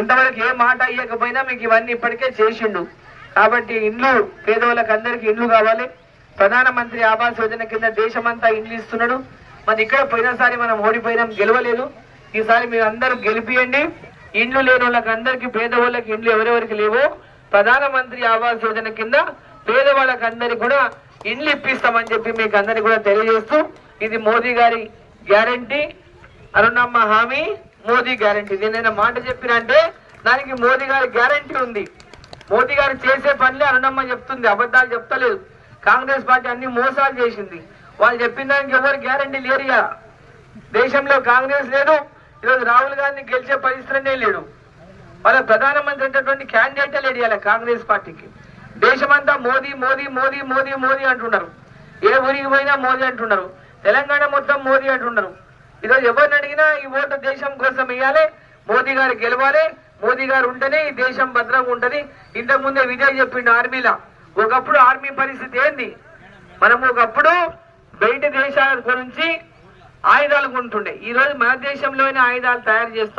ఇంతవరకు ఏ మాట అయ్యకపోయినా మీకు ఇవన్నీ ఇప్పటికే చేసిండు. కాబట్టి ఇండ్లు పేదవాళ్ళకి అందరికి ఇండ్లు కావాలి. ప్రధానమంత్రి ఆవాస్ యోజన కింద దేశమంతా ఇండ్లు ఇస్తున్నాడు. మరి ఇక్కడ పోయినసారి మనం ఓడిపోయినాం గెలవలేదు. ఈసారి మీరు అందరూ గెలిపియండి. ఇండ్లు లేని వాళ్ళకి అందరికి పేదవాళ్ళకి ఇండ్లు ఎవరెవరికి లేవో ప్రధానమంత్రి ఆవాస్ యోజన కింద పేదవాళ్ళకి అందరికి కూడా ఇండ్లు ఇప్పిస్తామని చెప్పి మీకు అందరికి కూడా తెలియజేస్తూ ఇది మోదీ గారి గ్యారంటీ. అరుణమ్మ హామీ. మోదీ గ్యారంటీ. నేనైనా మాట చెప్పినంటే దానికి మోదీ గారి గ్యారంటీ ఉంది. మోదీ గారు చేసే పనులే అనునమ్మ చెప్తుంది అబద్ధాలు చెప్తలేదు. కాంగ్రెస్ పార్టీ అన్ని మోసాలు చేసింది. వాళ్ళు చెప్పిన దానికి ఎవరు గ్యారంటీ లేరు ఇక దేశంలో కాంగ్రెస్ లేదు ఈరోజు రాహుల్ గాంధీ గెలిచే పరిస్థితులనే లేడు. వాళ్ళ ప్రధానమంత్రి అనేటటువంటి క్యాండిడేటే లేడు ఇలా కాంగ్రెస్ పార్టీకి. దేశమంతా మోదీ మోదీ మోదీ మోదీ మోదీ అంటున్నారు. ఏ ఊరికి పోయినా మోదీ అంటున్నారు. తెలంగాణ మొత్తం మోదీ అంటున్నారు. ఈరోజు ఎవరిని అడిగినా ఈ ఓటు దేశం కోసం ఇవ్వాలి మోదీ గారు గెలవాలి మోదీ గారు ఉంటేనే ఈ దేశం భద్రంగా ఉంటది. ఇంతకు ముందే విజయ్ చెప్పిండు ఆర్మీలా ఒకప్పుడు ఆర్మీ పరిస్థితి ఏంది? మనం ఒకప్పుడు బయట దేశాల గురించి ఆయుధాలు కొంటుండే. ఈ రోజు మన దేశంలోనే ఆయుధాలు తయారు చేస్తాం